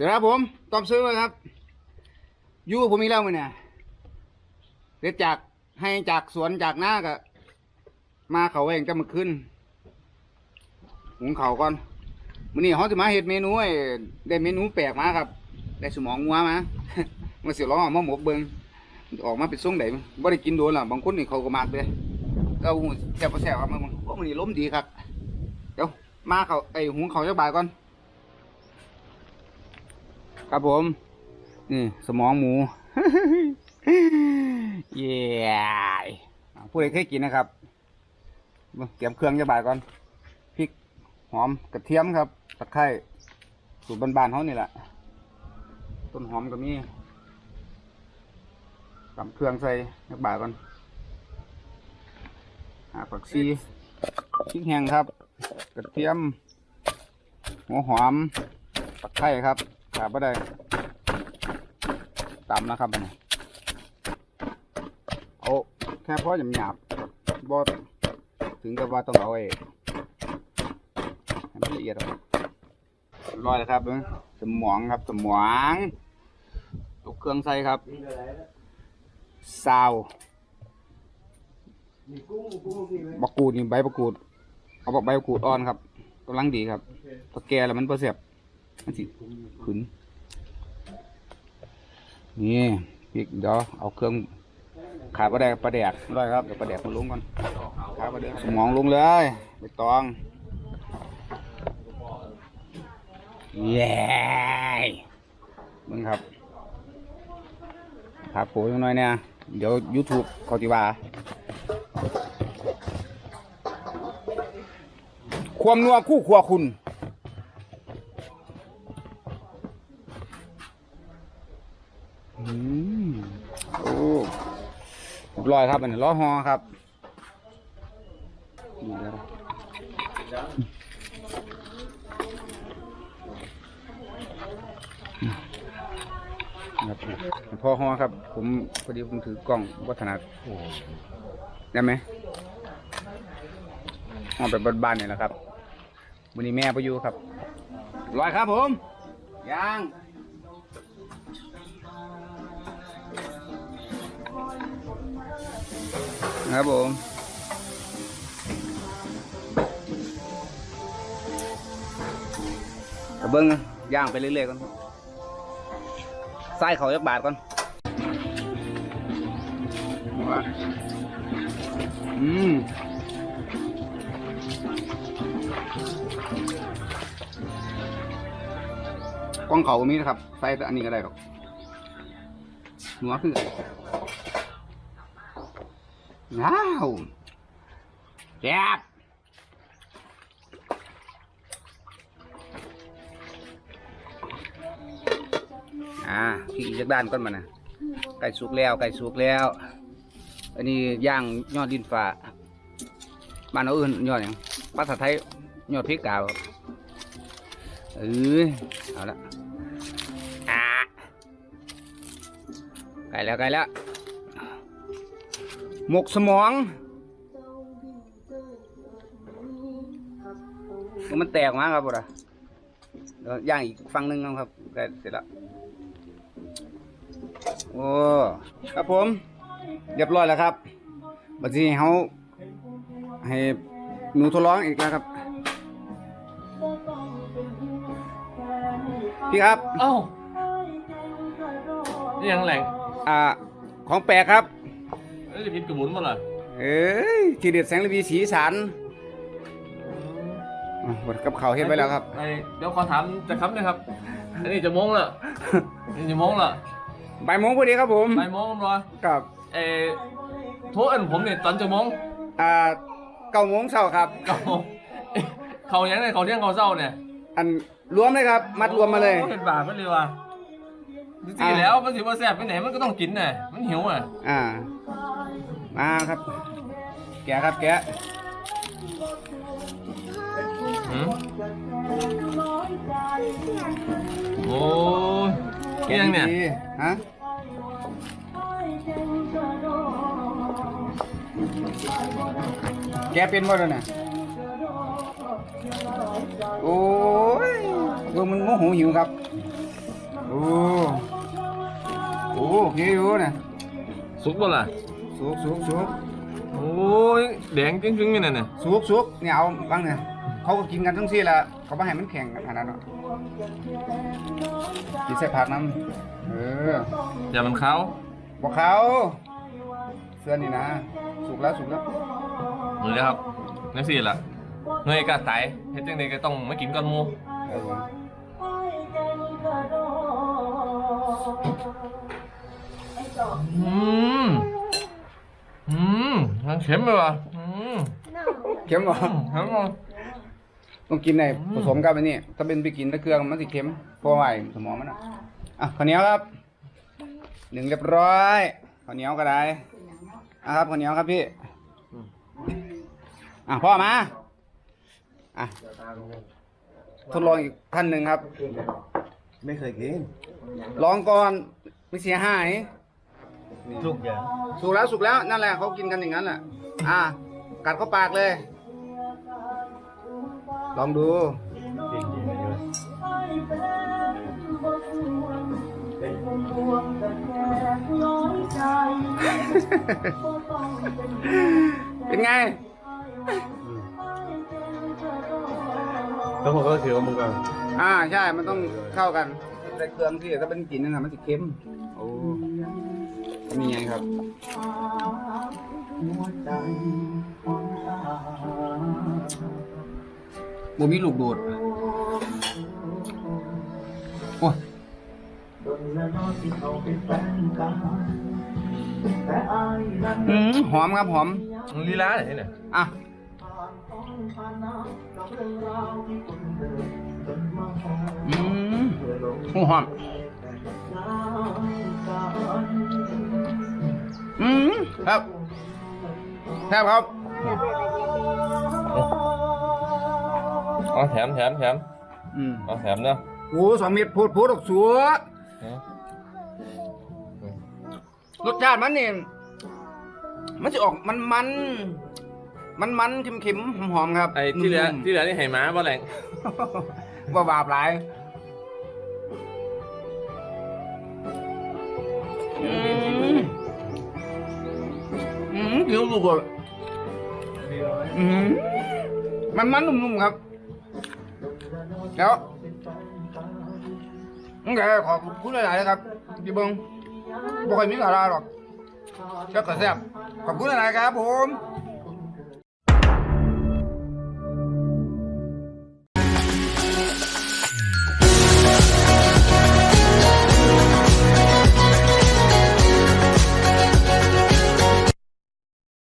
สวัสดีครับผมต้อมซื้อครับยู่ผมอีกแล้วมั้ยเนี่ยเด็ดจากให้จากสวนจากหน้าก็มาเขาเองจะมาขึ้นหุงเขาก่อนมื้อนี้เขาจะมาเฮ็ดเมนูไอ้ได้เมนูแปลกมาครับ ได้สมองงัวมามาเสิลองเอามาหมกเบิงออกมาเป็นทรงไดบ่ได้กินโดนล่ะบางคนนี่เขาก็มากเลยก็แซ่บแซ่บครับมึงพวกมันนี่ล้มดีครับเดี๋ยวมาเขาไอ้หุงเขาจักบาทก่อน ครับผม นี่ สมองหมู เย้ผู้ใดเคยกินนะครับ เตรียมเครื่องจะบาดก่อน พริก หอม กระเทียมครับ ตะไคร้ สูตรบานๆเขานี่แหละ ต้นหอมก็มีตำเครื่องใส่จักบาดก่อนหาผักชีพริกแห้งครับ กระเทียม หัวหอม ตะไคร้ครับ ขาดไม่ได้ตำนะครับนี่เอาแค่พอหยาบหยาบบอถึงกับว่าต้องเอาไอ้ให้มันละเอียดหรอกร้อยแล้วครับสมองครับสมองตกเครื่องใส่ครับซาวบักกูดนี่ใบบักกูด เอาบักใบบักกูดอ่อนครับกำลังดีครับพอแก่แล้วมันเปเสียบมันสิขึ้น นี่พริกเดี๋ยวเอาเครื่องขาปลาแดกปลาแดกร้อยครับเดี๋ยวปลาแดกมาลงก่อนขาปลาแดกสมองลงเลยไปตองเย้มึงครับขาโผล่ยังน้อยเนี่ยเดี๋ยว YouTube เขาจิว่าความนัวคู่ครัวคุณ โอ้เรียบร้อยครับอันนี้ล้อฮอครับนี่แล้วครับพอฮอครับ ผมพอดีผมถือกล้องวัฒนัดได้ไหมฮอแบบบ้านๆนี่แหละครับวันนี้แม่ไปอยู่ครับร้อยครับผมย่าง ครับผมเบิ้งย่างไปเรื่อยๆก่อนไส้เขาจักบาทก่อน อืมกล้องเขาก็มีนะครับไส้อันนี้ก็ได้หรอกหัวคือว้าว แซ่บอ่าพี่อีกจากด้านก่อนมานะไก่สุกแล้วไก่สุกแล้ว อันนี้ย่างยอดดินฟ้าบ้านเราอื่นยอดอย่างภาษาไทยยอดพริกกาวครับเออเอาละอ่าไก่แล้วไก่แล้ว หมกสมองมันแตกมาครับบุตรเดี๋ยวย่างอีกฝั่งหนึ่งครับใกล้เสร็จแล้วโอ้ครับผม เรียบร้อยแล้วครับบัดนี้เขาให้หนูทดลองอีกแล้วครับ พี่ครับ เอ้านี่ยังแหล่งอ่า ของแปลกครับ แล้วจะพิษกระหมุนมาเหรอเอ้ยทีเด็ดแสงระวีสีสันอะบดกับเขาวเฮ็ดไว้แล้วครับ ไอ้เดี๋ยวขอถามจะครับนะครับอันนี้จะโมงละนี่จะโมงละบ่ายโมงพอดีครับผมบ่ายโมงรอกับเออโทรอันผมเนี่ยตอนจะโมงอ่าเก้าโมงเช้าครับ เก้าโมงเอ๊ะเขายังไงเขาเที่ยงเขาเศร้าเนี่ยอันรวมเลยครับ มัดรวมมาเลย โอ้เป็นบาปไปเลยว่ะจริงๆแล้วมันถือว่าแซ่บไปไหนมันก็ต้องกินน่ะมันหิวอะอ่า มาครับ แกะครับแกะหืมโอ้ยเที่ยงเนี่ยดีๆฮะแกะเป็นบ่แล้วเนี่ยโอ้ยเบิ่งมันโมโหหิวครับ โอ้โอ้โอเคอยู่นะสุกบ่ล่ะ สุกสุกสุกโอ้ยแดงจริงๆนี่น่ะเนี่ยสุกสุกเนี่ยเอาบ้างเนี่ยเขาก็กินกันทั้งสี่ละเขาไม่ให้มันแข็งขนาดนั้นหรอกกินใส่ผักน้ำเอออย่ามันขาวบอกเขาเสื้อนี่นะ สุกแล้วสุกแล้วนี่แหละครับนั่นสิล่ะเงยกะตายเฮ็ดจังไดก็ต้องมากินก่อนหมู่เอออืมอืมมัน เค็มไปว่ะอืมเค็มบ่เค็มบ่ต้องกินในผสมกับอันนี้ถ้าเป็นไปกินตะเกียงมันสิเค็มเพราะว่าไอ้สมองมันอะอะข้าวเหนียวครับหนึ่งเรียบร้อยข้าวเหนียวก็ได้อะครับข้าวเหนียวครับพี่อะพ่อมาอะทดลองอีกท่านหนึ่งครับ ไม่เคยกินลองก่อนไม่เสียหาย ทุกอย่างสุกแล้วสุกแล้วนั่นแหละเขากินกันอย่างนั้นแหละอะกัดเข้าปากเลย ลองดูจริงจริงเลยเป็นไงแล้วผมก็ถือว่ามึงก็อ่าใช่มันต้องเข้ากันใส่เครื่องที่ถ้าเป็นกลิ่นนั่นนะมันจะเค็มโอ้ มีไงครับบ่มีลูกโดดโอ้ยอืมหอมครับหอมมันลีลาเนี่ยเนี่ยอะอืมโอ้หอม อืมครับแซ่บครับเอาแถมแถมแถมอืมเอาแถมเนาะโอ้สองเม็ดพูดพูดออกสัวเนาะรสชาติมันนี่มันจะออกมันมัน มันมันเค็มเค็มหอมหอมๆครับ ไอ้ที่เหลือนุ่มๆที่เหลือนี่ให้หมาบ่แหลงว่าบาปหลาย เดี๋ยวลูกอะอืมมันมันนุ่มๆครับแล้วนี่แกขอบคุณหลายๆนะครับที่เบิ้งบ่ค่อยมีอะไรหรอกก็กระแซบขอบคุณหลายๆครับผม